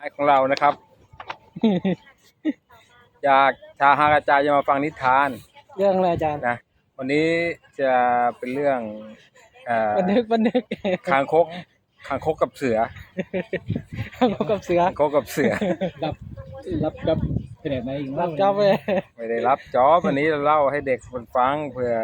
ไม้ของเรานะครับ อยากชาฮากาจายจะมาฟังนิทานเรื่องอะไรอาจารย์นะวันนี้จะเป็นเรื่องเอ่อบันทึกบันทึกคางคกคางคกกับเสือข้างกับเสือคางคกกับเสือรับรับรับไปไหนมาอีกรับจ้อบเลยไม่ได้รับจอบวันนี้เราเล่าให้เด็กมันฟังเผื่อ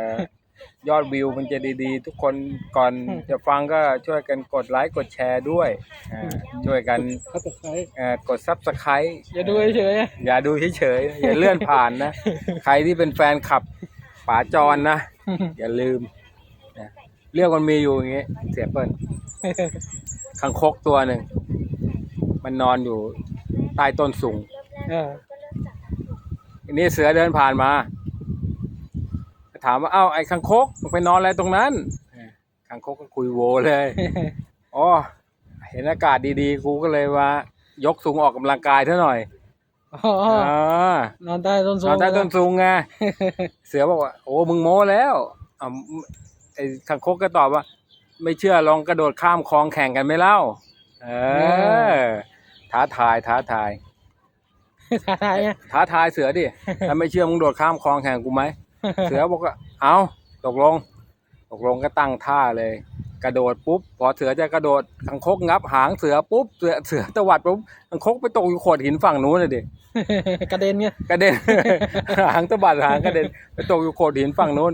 ยอดวิวมันจะดีๆ ทุกคนก่อนจะฟังก็ช่วยกันกดไลค์กดแชร์ด้วยอ่าช่วยกันเขาตะไคร้เอ่อกดซับสไครต์อย่าดูเฉยอย่าดูเฉยๆอย่าเลื่อนผ่านนะ ใครที่เป็นแฟนขับป๋าจรนะ ๆ อย่าลืมนะเรื่องมันมีอยู่อย่างงี้ เสียเปิ้ลคังคกตัวหนึ่ง มันนอนอยู่ใต้ต้นสูง เออ อันนี้เสือเดินผ่านมา ถามว่าเอ้าไอ้คังคกมึงไปนอนอะไรตรงนั้นคังคกก็คุยโวเลยอ๋อเห็นอากาศดีๆ กูก็เลยว่ายกสูงออกกำลังกายเท่าหน่อยอ๋ออ่านอนใต้ต้นสูนงอนใต้ต้นสูงไงเสือบอกว่าโอ้มึงโม้แล้วอ่าไอ้คังคกก็ตอบว่า ไม่เชื่อลองกระโดดข้ามคลองแข่งกันไหมเล่า เออ ท้าทายท้าทายท้าทายไงท้าทายเสือดิถ้าไม่เชื่อมึงโดดข้ามคลองแข่งกูไหม เสือบอกว่าเอาตกลง ตกลงก็ตั้งท่าเลย กระโดดปุ๊บ พอเสือจะกระโดดคังคกงับหางเสือปุ๊บ เสือเสือตวัดปุ๊บคังคกไปตกอยู่โขดหินฝั่งนู้นเลยดิกระเด็นไงกระเด็นหางตะบัดหางกระเด็นไปตกอยู่โขดหินฝั่งนู้น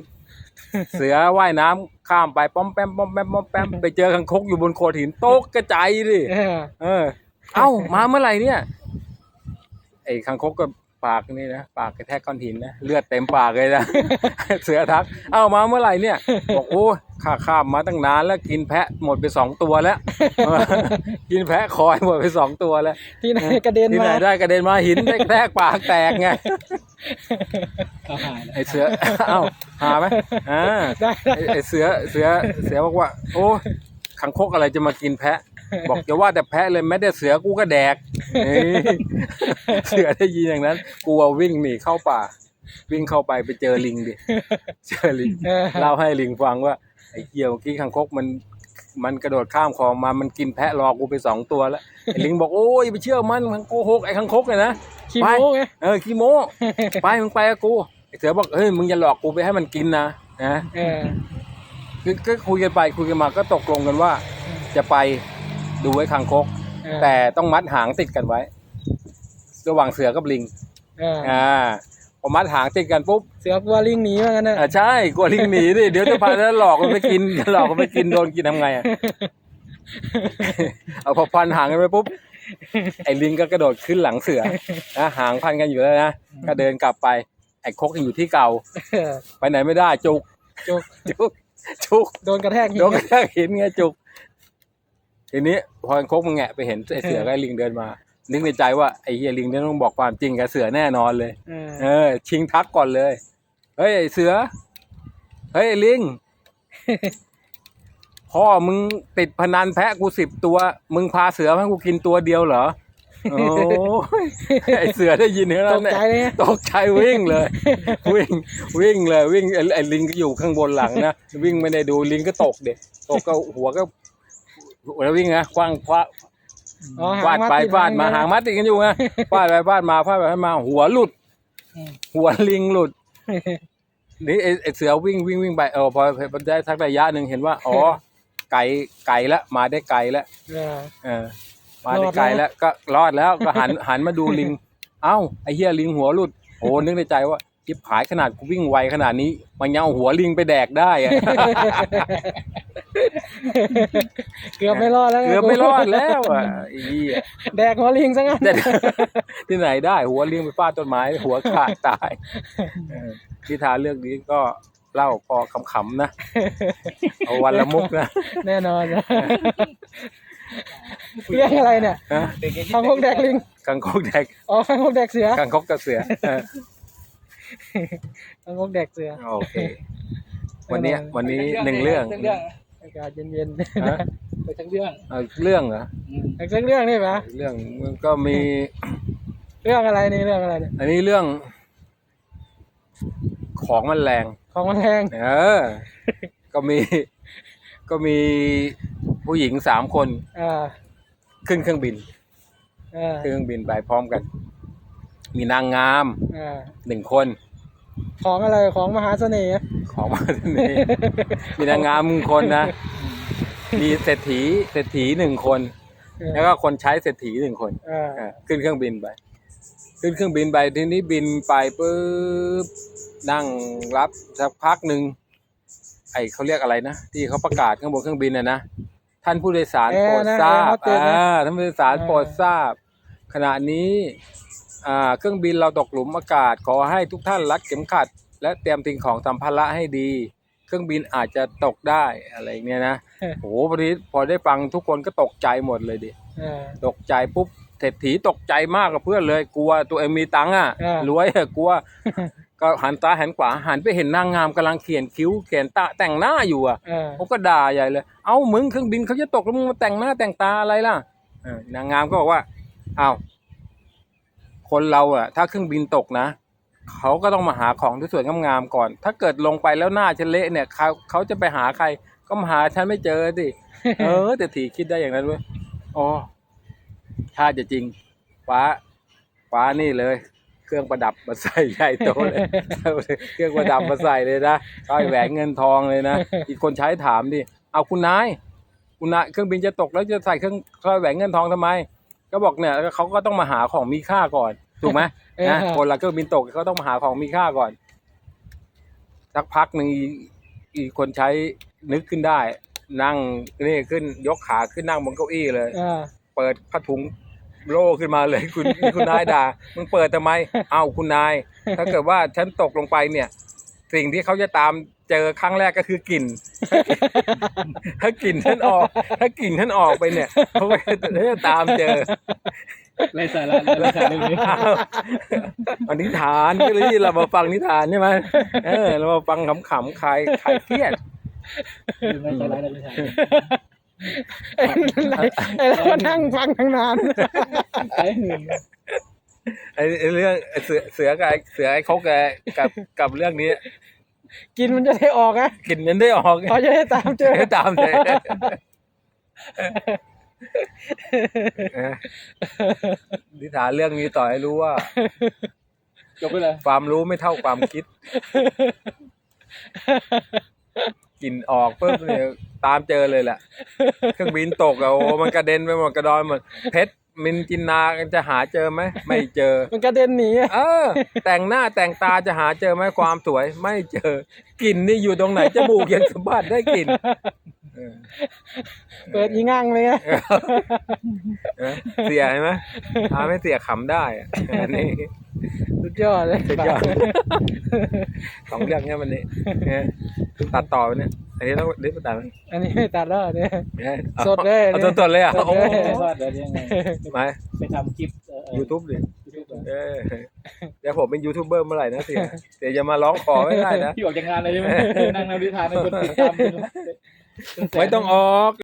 เสือว่ายน้ำข้ามไปป้อมแปมป้อมแปมป้อมแปมไปเจอคังคกอยู่บนโขดหินตกกระจายดิเออเออ เอ้ามาเมื่อไหร่เนี่ยไอ้คังคกก็ ปากนี่นะปากกระแทกก้อนหินนะเลือดเต็มปากเลยนะ เสือทัก เอ้ามาเมื่อไหร่เนี่ยบอกโอ้ข้าข้ามมาตั้งนานแล้วกินแพะหมดไปสองตัวแล้ว กินแพะคอยหมดไปสองตัวแล้ว ที่ไหนกระเด็นที่ไหนมาได้กระเด็นมาหินได้กระแทกปากแตกไงเขาหายแล้วไอเสือเอ้าหาไหมอ่าได้ได้ไอ้ไอเสือเสือเสือบอกว่า โอ้ขังคกอะไรจะมากินแพะ บอกจะว่าแต่แพะเลยแม้แต่เสือกูก็แดกเฮ้ยเสือได้ยินอย่างนั้นกูเอาวิ่งหนีเข้าป่า วิ่งเข้าไปไปเจอลิงดิเจอลิงเออเล่าให้ลิงฟังว่าไอ้เกี่ยวเมื่อกี้ขังคกมันมันกระโดดข้ามคลองมา มันกินแพะรอกูไปสองตัวแล้วไอ้ลิงบอกโอ้ยไปเชื่อมันมันโกหกไอ้ขังคกเลยนะขี้โม้ไงเออขี้โม้ไปมึงไปกับกูไอ้เสือบอกเฮ้ยมึงอย่าหลอกกูไปให้มันกินนะนะเออคือก็คุยกันไปคุยกันมาก็ตกลงกันว่าจะไป ดูไอ้คางคก เออแต่ต้องมัดหางติดกันไว้ ระหว่างเสือกับลิงเอออ่าพอมัดหางติดกันปุ๊บเสือกลัวลิงหนีว่างั้นน่ะอ่าใช่กลัวลิงหนีดิเดี๋ยวจะพาแล้วหลอกมันไปกินหลอกมันไปกินโดนกินทำไงอะ เอาพอพันหางกันไปปุ๊บไอ้ลิงก็กระโดดขึ้นหลังเสือนะหางพันกันอยู่แล้วนะก็เดินกลับไปไอ้คกยังอยู่ที่เก่า เออไปไหนไม่ได้จุกจุกจุกจุกโดนกระแทกหินโดนกระแทกหินไงจุก ทีนี้พอคกมันแงะไปเห็นไอ้เสือกับไอ้ลิงเดินมา นึกในใจว่าไอ้เฮียลิงเนี่ยต้องบอกความจริงกับเสือแน่นอนเลย เออเออชิงทักก่อนเลย เฮ้ยไอ้เสือ เฮ้ยไอ้ลิง พ่อมึงติดพนันแพะกูสิบตัว มึงพาเสือมาให้กูกินตัวเดียวเหรอโอ้ยไอเสือได้ยินเท่าตนั้กนเนี่ยใจเลยไงตกใจวิ่งเลย วิ่งวิ่งเลยวิ่งไอ้ไอ้ลิงก็อยู่ข้างบนหลังนะวิ่งไม่ได้ดูลิงก็ตกเด็กตกก็หัวก็ แล้ววิ่งนะคว้างคว้าอ๋อฟาดไปติฟาดมาหางมัดติดกันอยู่ไงฟาดไปฟาดมาฟาดไปฟาดมา หัวหลุด หัวลิงหลุด นี่ไอ้ไอ้เสือวิ่งวิ่งวิ่งไปเออพอพอได้สักระยะหนึ่งเห็นว่าอ๋อไก่ไก่ละมาได้ไกลแล้วเออ เออ มาได้ไกลแล้วก็รอดแล้วก็หันหันมาดูลิง เอ้าไอ้เหี้ยลิงหัวหลุดโอ้นึกในใจว่า จิบหายขนาดกูวิ่งไวขนาดนี้ มันยังเอาหัวลิงไปแดกได้อะ เกือบไม่รอดแล้วเกือบไม่รอดแล้วอะไอ้เหี้ยแดกหัวลิงซะงั้นแต่ที่ไหนได้ หัวลิงไปฟาดต้นไม้ หัวขาดตายเออนิทานเรื่องนี้ก็เล่าพอขำๆนะ เอาวันละมุกนะแน่นอนนะเรื่องอะไรเนี่ยฮะข้างคกแดกลิง กังคกแดกอ๋อข้างคกแดกเสือ กังคกกับเสือเออ ข้างคกแดกเสือโอเค วันนี้วันนี้หนึ่งเรื่องทั้งเรื่องอากาศเย็นฮะไปทั้งเรื่องเอาเรื่องเหรออืมๆอีกสักเรื่องนี่ปะเรื่องมันก็มี เรื่องอะไรนี่เรื่องอะไรเนี่ยอันนี้เรื่อง ของมันแรง ของมันแพงเออ ก็มี ก็มีผู้หญิงสามคนอ่าขึ้นเครื่องบินเออเครื่องบินไปพร้อมกัน มีนางงามเออหนึ่งคน ของอะไรของมหาเสน่ห์ ของมาที่นี่ มีนางงามหนึ่งคนนะ มีเศรษฐีเศรษฐีหนึ่งคนเออแล้วก็คนใช้เศรษฐีหนึ่งคนเอออะขึ้นเครื่องบินไป ขึ้นเครื่องบินไปทีนี้บินไปปุ๊บนั่งรับสักพักหนึ่งไอเขาเรียกอะไรนะที่เขาประกาศข้างบนเครื่องบินนะนะท่านผู้โดยสารแอร์โปรดนะทราบแอร์โฮสเตสนะอ่าท่านผู้โดยสารอ่า โปรดทราบ ขณะนี้อ่า เครื่องบินเราตกหลุมอากาศ ขอให้ทุกท่านรัดเข็มขัด และเตรียมสิ่งของสัมภาระให้ดี เครื่องบินอาจจะตกได้อะไรเงี้ยนะโอ้โหพอดีพอได้ฟังทุกคนก็ตกใจหมดเลยดิเออตกใจปุ๊บเศรษฐีตกใจมากกับเพื่อนเลย กลัวตัวเองมีตังค์อะอ่ารวยอะกลัว ก็หันซ้ายหันขวาหันไปเห็นนางงามกำลังเขียนคิ้วเขียนตาแต่งหน้าอยู่อะเออเขาก็ด่าใหญ่เลย เอ้ามึงเครื่องบินเขาจะตกแล้วมึงมาแต่งหน้าแต่งตาอะไรล่ะเออนางงามก็บอกว่าเอ้า คนเราอะถ้าเครื่องบินตกนะเขาก็ต้องมาหาของที่สวยงามๆก่อน ถ้าเกิดลงไปแล้วหน้าฉันเละเนี่ยเขาเขาจะไปหาใคร ก็มาหาฉันไม่เจอสิเออแต่ถีคิดได้อย่างนั้นเว้ยอ๋อถ้าจะจริงฟ้าฟ้านี่เลย เครื่องประดับมาใส่ใหญ่โตเลยเครื่องประดับมาใส่เลยนะสร้อยแหวนเงินทองเลยนะอีกคนใช้ถามดิเอาคุณนายคุณนายเครื่องบินจะตกแล้วจะใส่เครื่องสร้อยแหวนเงินทองทำไม ก็บอกเนี่ยเขาก็ต้องมาหาของมีค่าก่อน ถูกไหมเออนะคนละเครื่องบินตกเขาต้องมาหาของมีค่าก่อน สักพักหนึ่งอีอีคนใช้นึกขึ้นได้ นั่งนี่ขึ้นยกขาขึ้นนั่งบนเก้าอี้เลยเออเปิดผ้าถุงโล่ขึ้นมาเลยคุณคุณนายด่ามึงเปิดทำไม เอ้าคุณนาย ถ้าเกิดว่าฉันตกลงไปเนี่ย สิ่งที่เขาจะตามเจอครั้งแรกก็คือกลิ่น ถ้ากลิ่นฉันออก ถ้ากลิ่นฉันออกไปเนี่ยเขาก็จะตามเจอไรสาระไรสาระเรื่องนี้อ้าวอันนิทานก็เลยเรามาฟังนิทานใช่ไหมเออ เรามาฟังขำๆคลายคลายเครียดไรสาระเรื่องนี้ไอ้ไอ้เราก็นั่งฟังทั้งนานไอ้หนึ่ง ไอ้ไอ้เรื่องไอ้เสือเสือกับไอ้เสือไอ้เขาแกกับกับเรื่องนี้ กินมันจะได้ออกอะกลิ่นนั้นได้ออกเขาจะได้ตามเจอให้ตามเลยเออนิทานเรื่องนี้ต่อให้รู้ว่า จบไปเลยความรู้ไม่เท่าความคิดกลิ่นออกปุ๊บเนี่ยตามเจอเลยแหละเครื่องบินตกอะโอ้มันกระเด็นไปหมดกระดอนหมดเพชร มินจินนาจะหาเจอไหมไม่เจอ มันกระเด็นหนีอะเออ แต่งหน้าแต่งตาจะหาเจอไหมความสวย ไม่เจอกลิ่นนี่อยู่ตรงไหนจมูกยังสมบัติได้กลิ่นเออเปิดยีงั่งเลยอะเออเสียเห็นไหมทำให้เสียขำได้อะอันนี้ สุดยอดเลยสุดยอด สองเรื่องเนี้ยมันนี่เนี่ยตัดต่อไปเนี่ย อันนี้ต้องรีบตัดไหมอันนี้ไม่ตัดแล้วเนี่ยเนี่ยอาสดเลยเอาเนี่ยสดๆเลยอะสดโอ้เลยไม่ทอดเดี๋ยวยังไงมาไปทำคลิปเอ่อยูทูบดิยูทูบเออเดี๋ยวผมเป็นยูทูบเบอร์เมื่อไหร่นะเสียเสียจะมาร้องขอไม่ได้นะพี่ออกจากงานเลยใช่ไหมนั่งนำนิทานในคนติดตามไม่ต้องออก